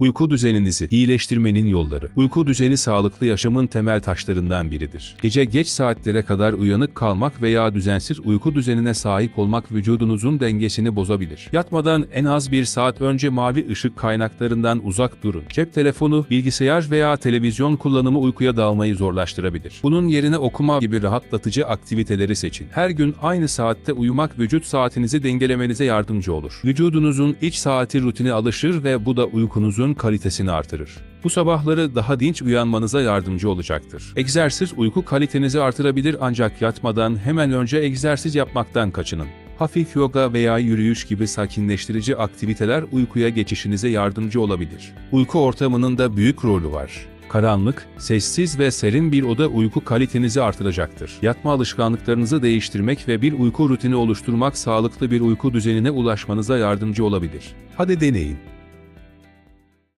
Uyku düzeninizi iyileştirmenin yolları. Uyku düzeni sağlıklı yaşamın temel taşlarından biridir. Gece geç saatlere kadar uyanık kalmak veya düzensiz uyku düzenine sahip olmak vücudunuzun dengesini bozabilir. Yatmadan en az bir saat önce mavi ışık kaynaklarından uzak durun. Cep telefonu, bilgisayar veya televizyon kullanımı uykuya dalmayı zorlaştırabilir. Bunun yerine okuma gibi rahatlatıcı aktiviteleri seçin. Her gün aynı saatte uyumak vücut saatinizi dengelemenize yardımcı olur. Vücudunuzun iç saati rutine alışır ve bu da uykunuzun kalitesini artırır. Bu sabahları daha dinç uyanmanıza yardımcı olacaktır. Egzersiz uyku kalitenizi artırabilir ancak yatmadan hemen önce egzersiz yapmaktan kaçının. Hafif yoga veya yürüyüş gibi sakinleştirici aktiviteler uykuya geçişinize yardımcı olabilir. Uyku ortamının da büyük rolü var. Karanlık, sessiz ve serin bir oda uyku kalitenizi artıracaktır. Yatma alışkanlıklarınızı değiştirmek ve bir uyku rutini oluşturmak sağlıklı bir uyku düzenine ulaşmanıza yardımcı olabilir. Hadi deneyin.